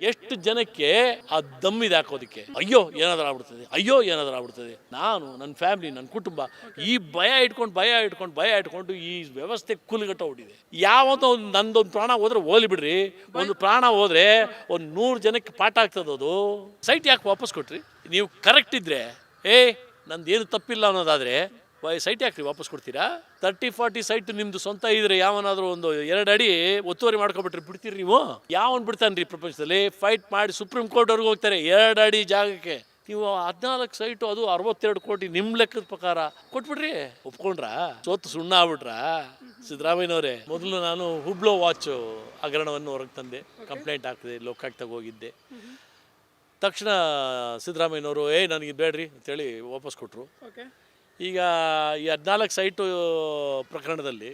ಎಷ್ಟು ಜನಕ್ಕೆ ಆ ದಮ್ಮಿದೆ ಹಾಕೋದಕ್ಕೆ? ಅಯ್ಯೋ, ಏನಾದ್ರೂ ಆಗ್ಬಿಡ್ತದೆ. ಅಯ್ಯೋ, ಏನಾದ್ರೂ ಆಗ್ಬಿಡ್ತದೆ. ನಾನು ನನ್ನ ಫ್ಯಾಮಿಲಿ ನನ್ನ ಕುಟುಂಬ ಈ ಭಯ ಇಟ್ಕೊಂಡು ಭಯ ಇಟ್ಕೊಂಡು ಭಯ ಇಟ್ಕೊಂಡು ಈ ವ್ಯವಸ್ಥೆ ಕುಲ್ಗಟ್ಟ ಹೊಡಿದೆ ಯಾವತ್ತೋ ಒಂದು ನಂದೊಂದು ಪ್ರಾಣ ಹೋದ್ರೆ ಹೋಲಿ ಬಿಡ್ರಿ. ಒಂದು ಪ್ರಾಣ ಹೋದ್ರೆ ಒಂದು ನೂರು ಜನಕ್ಕೆ ಪಾಠ ಆಗ್ತದ ಅದು. ಸೈಟ್ ಯಾಕೆ ವಾಪಸ್ ಕೊಟ್ರಿ? ನೀವು ಕರೆಕ್ಟ್ ಇದ್ರೆ. ಏ, ನಂದೇನು ತಪ್ಪಿಲ್ಲ ಅನ್ನೋದಾದ್ರೆ ಸೈಟ್ ಯಾಕ್ರಿ ವಾಪಸ್ ಕೊಡ್ತೀರಾ? ತರ್ಟಿ ಫಾರ್ಟಿ ಸೈಟ್ ನಿಮ್ದು ಸ್ವಂತ ಇದ್ರೆ ಯಾವನಾದ್ರೂ ಒಂದು ಎರಡು ಅಡಿ ಒತ್ತುವರಿ ಮಾಡ್ಕೊಬಿಟ್ರಿ ಬಿಡ್ತೀರಿ ನೀವು? ಯಾವನ್ ಬಿಡ್ತಾನ್ರಿ ಪ್ರಪಂಚದಲ್ಲಿ? ಫೈಟ್ ಮಾಡಿ ಸುಪ್ರೀಂ ಕೋರ್ಟ್ವರೆಗೂ ಹೋಗ್ತಾರೆ, ಎರಡು ಅಡಿ ಜಾಗಕ್ಕೆ. ನೀವು ಹದಿನಾಲ್ಕು ಸೈಟು ಅದು ಅರವತ್ತೆರಡು ಕೋಟಿ ನಿಮ್ಮ ಲೆಕ್ಕದ ಪ್ರಕಾರ ಕೊಟ್ಬಿಡ್ರಿ. ಒಪ್ಕೊಂಡ್ರಾ? ಸೋತು ಸುಣ್ಣ ಆಗ್ಬಿಟ್ರ? ಸಿದ್ದರಾಮಯ್ಯನವರೇ, ಮೊದಲು ನಾನು ಹುಬ್ಳೋ ವಾಚ್ ಹಗರಣವನ್ನು ಹೊರಗೆ ತಂದೆ. ಕಂಪ್ಲೇಂಟ್ ಆಗ್ತದೆ ಲೋಕಾಕ್ ಹೋಗಿದ್ದೆ ತಕ್ಷಣ ಸಿದ್ದರಾಮಯ್ಯನವರು, ಏಯ್ ನನಗೆ ಬೇಡ್ರಿ ಅಂತೇಳಿ ವಾಪಸ್ ಕೊಟ್ಟರು ಈಗ ಈ ಹದಿನಾಲ್ಕು ಸೈಟು ಪ್ರಕರಣದಲ್ಲಿ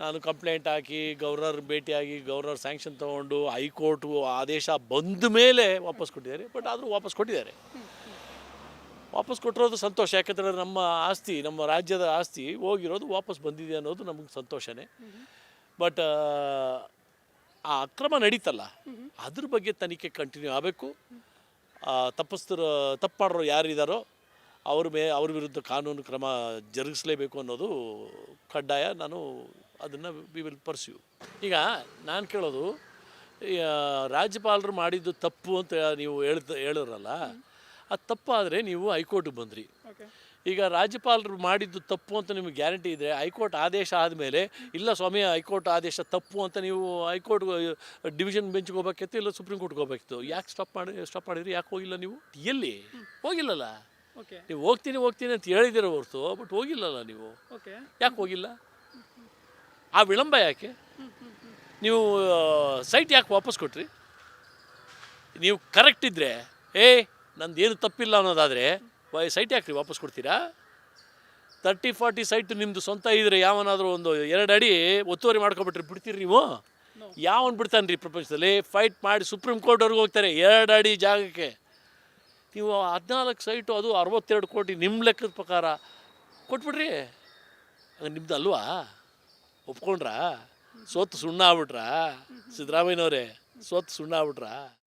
ನಾನು ಕಂಪ್ಲೇಂಟ್ ಹಾಕಿ ಗವರ್ನರ್ ಭೇಟಿಯಾಗಿ ಗವರ್ನರ್ ಸ್ಯಾಂಕ್ಷನ್ ತೊಗೊಂಡು ಹೈಕೋರ್ಟು ಆದೇಶ ಬಂದ ಮೇಲೆ ವಾಪಸ್ ಕೊಟ್ಟಿದ್ದಾರೆ ಬಟ್ ಆದರೂ ವಾಪಸ್ ಕೊಟ್ಟಿದ್ದಾರೆ. ವಾಪಸ್ ಕೊಟ್ಟಿರೋದು ಸಂತೋಷ, ಯಾಕಂದರೆ ನಮ್ಮ ಆಸ್ತಿ, ನಮ್ಮ ರಾಜ್ಯದ ಆಸ್ತಿ ಹೋಗಿರೋದು ವಾಪಸ್ ಬಂದಿದೆ ಅನ್ನೋದು ನಮಗೆ ಸಂತೋಷನೇ. ಬಟ್ ಆ ಅಕ್ರಮ ನಡೀತಲ್ಲ, ಅದ್ರ ಬಗ್ಗೆ ತನಿಖೆ ಕಂಟಿನ್ಯೂ ಆಗಬೇಕು. ತಪ್ಪಿಸ್ತಿರೋ ತಪ್ಪು ಮಾಡಿರೋ ಯಾರಿದ್ದಾರೋ ಅವ್ರ ಮೇ ಅವ್ರ ವಿರುದ್ಧ ಕಾನೂನು ಕ್ರಮ ಜರುಗಿಸಲೇಬೇಕು ಅನ್ನೋದು ಕಡ್ಡಾಯ ನಾನು ಅದನ್ನು ವಿ ವಿಲ್ ಪರ್ಸ್ಯೂ ಈಗ ನಾನು ಕೇಳೋದು ರಾಜ್ಯಪಾಲರು ಮಾಡಿದ್ದು ತಪ್ಪು ಅಂತ ನೀವು ಹೇಳ್ತ ಹೇಳಿರಲ್ಲ ತಪ್ಪು ತಪ್ಪಾದರೆ ನೀವು ಹೈಕೋರ್ಟಿಗೆ ಬಂದ್ರಿ. ಓಕೆ ಈಗ ರಾಜ್ಯಪಾಲರು ಮಾಡಿದ್ದು ತಪ್ಪು ಅಂತ ನಿಮಗೆ ಗ್ಯಾರಂಟಿ ಇದೆ ಹೈಕೋರ್ಟ್ ಆದೇಶ ಆದಮೇಲೆ ಇಲ್ಲ ಸ್ವಾಮಿ ಹೈಕೋರ್ಟ್ ಆದೇಶ ತಪ್ಪು ಅಂತ ನೀವು ಹೈಕೋರ್ಟ್ ಡಿವಿಷನ್ ಬೆಂಚ್ಗೆ ಹೋಗ್ಬೇಕಿತ್ತು ಇಲ್ಲ ಸುಪ್ರೀಂ ಕೋರ್ಟ್ಗೆ ಹೋಗ್ಬೇಕಿತ್ತು ಯಾಕೆ ಸ್ಟಾಪ್ ಮಾಡಿ ಸ್ಟಾಪ್ ಮಾಡಿದ್ರಿ ಯಾಕೆ ಹೋಗಿಲ್ಲ ನೀವು? ಎಲ್ಲಿ? ಹೋಗಿಲ್ಲಲ್ಲ? ನೀವು ಹೋಗ್ತೀನಿ ಹೋಗ್ತೀನಿ ಅಂತ ಹೇಳಿದಿರ ಹೊರತು ಬಟ್ ಹೋಗಿಲ್ಲಲ್ಲ ನೀವು? ಓಕೆ ಯಾಕೆ ಹೋಗಿಲ್ಲ? ಆ ವಿಳಂಬ ಯಾಕೆ? ನೀವು ಸೈಟ್ ಯಾಕೆ ವಾಪಸ್ ಕೊಟ್ರಿ? ನೀವು ಕರೆಕ್ಟ್ ಇದ್ದರೆ ಏ ಏನು ತಪ್ಪಿಲ್ಲ ಅನ್ನೋದಾದರೆ ಸೈಟ್ ಯಾಕೆ ವಾಪಸ್ ಕೊಡ್ತೀರಾ? ತರ್ಟಿ ಫಾರ್ಟಿ ಸೈಟ್ ನಿಮ್ಮದು ಸ್ವಂತ ಇದ್ರೆ ಯಾವನಾದರೂ ಒಂದು ಎರಡು ಅಡಿ ಒತ್ತುವರಿ ಮಾಡ್ಕೊಬಿಟ್ರಿ ಬಿಡ್ತೀರಿ ನೀವು? ಯಾವನ್ ಬಿಡ್ತಾನ್ರಿ ಪ್ರಪಂಚದಲ್ಲಿ? ಫೈಟ್ ಮಾಡಿ ಸುಪ್ರೀಂ ಕೋರ್ಟ್ವರೆಗೂ ಹೋಗ್ತಾರೆ ಎರಡು ಅಡಿ ಜಾಗಕ್ಕೆ. ನೀವು ಹದಿನಾಲ್ಕು ಸೈಟು, ಅದು ಅರವತ್ತೆರಡು ಕೋಟಿ ನಿಮ್ಮ ಲೆಕ್ಕದ ಪ್ರಕಾರ ಕೊಟ್ಬಿಡ್ರಿ. ಅದು ನಿಮ್ದು ಅಲ್ವಾ? ಒಪ್ಕೊಂಡ್ರಾ? ಸೋತು ಸುಣ್ಣ ಆಗ್ಬಿಟ್ರಾ? ಸಿದ್ದರಾಮಯ್ಯನವರೇ, ಸೋತು ಸುಣ್ಣ ಆಗ್ಬಿಟ್ರಾ?